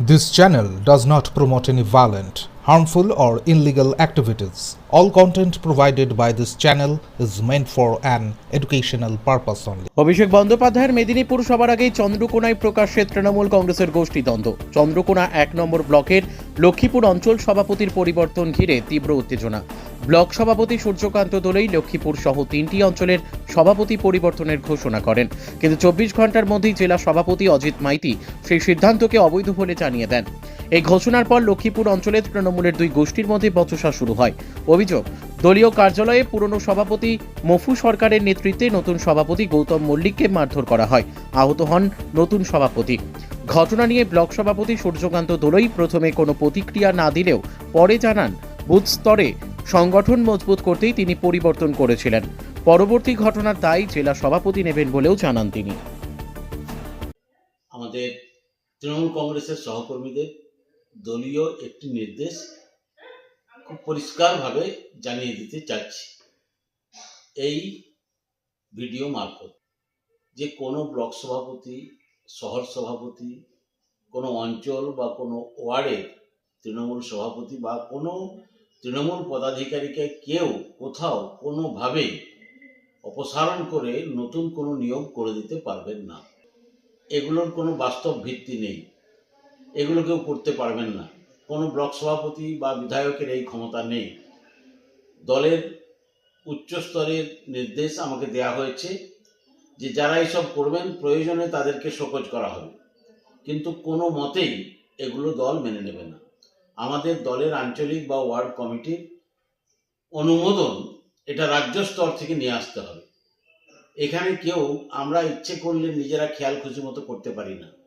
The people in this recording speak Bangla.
This channel does not promote any violent, harmful, or illegal activities. All content provided by this channel is meant for an educational purpose only. অভিষেক বন্দ্যোপাধ্যায়ের মেদিনীপুর সবার আগেই চন্দ্রকোনায় প্রকাশ্যে তৃণমূল কংগ্রেসের গোষ্ঠীদ্বন্দ্ব চন্দ্রকোনা এক নম্বর ব্লকের লক্ষ্মীপুর অঞ্চল সভাপতির পরিবর্তন ঘিরে তীব্র উত্তেজনা। ব্লক সভাপতি সূর্যকান্ত দোলই লক্ষ্মীপুর সহ তিনটি অঞ্চলের সভাপতি পরিবর্তনের ঘোষণা করেন। কিন্তু চব্বিশ ঘণ্টার মধ্যেই জেলা সভাপতি অজিত মাইতি সেই সিদ্ধান্তকে অবৈধ বলে জানিয়ে দেন। এই ঘোষণার পর লক্ষ্মীপুর অঞ্চলে তৃণমূলের দুই গোষ্ঠীর মধ্যে বচসা শুরু হয়। অভিযোগ, দলীয় কার্যালয়ে পুরনো সভাপতি মফু সরকারের নেতৃত্বে নতুন সভাপতি গৌতম মল্লিককে মারধর করা হয়। আহত হন নতুন সভাপতি। ঘটনা নিয়ে ব্লক সভাপতি সূর্যকান্ত দোলই প্রথমে কোনো প্রতিক্রিয়া না দিলেও পরে জানান, বুথ স্তরে সংগঠন মজবুত করতেই তিনি পরিবর্তন করেছিলেন। পরবর্তী ঘটনার দায় জেলা সভাপতি নেবেন বলেও জানান তিনি। আমাদের তৃণমূল কংগ্রেসের সহকর্মীদের দলীয় একটি নির্দেশ খুব পরিষ্কারভাবে জানিয়ে দিতে চাচ্ছি। এই ভিডিও মারফত যে কোনো ব্লক সভাপতি শহর সভাপতি, কোনো অঞ্চল বা কোনো ওয়ার্ডের তৃণমূল সভাপতি বা কোনো তৃণমূল পদাধিকারীকে কেউ কোথাও কোনোভাবে অপসারণ করে নতুন কোনো নিয়োগ করে দিতে পারবেন না। এগুলোর কোনো বাস্তব ভিত্তি নেই। এগুলো কেউ করতে পারবেন না। কোনো ব্লক সভাপতি বা বিধায়কের এই ক্ষমতা নেই। দলের উচ্চ স্তরের নির্দেশ আমাকে দেয়া হয়েছে। যে যারা এইসব করবেন, প্রয়োজনে তাদেরকে শোকজ করা হবে। কিন্তু কোনো মতেই এগুলো দল মেনে নেবে না। আমাদের দলের আঞ্চলিক বা ওয়ার্ড কমিটির অনুমোদন এটা রাজ্য স্তর থেকে নিয়ে আসতে হবে। এখানে কেউ আমরা ইচ্ছে করলে নিজেরা খেয়াল খুশি মতো করতে পারি না।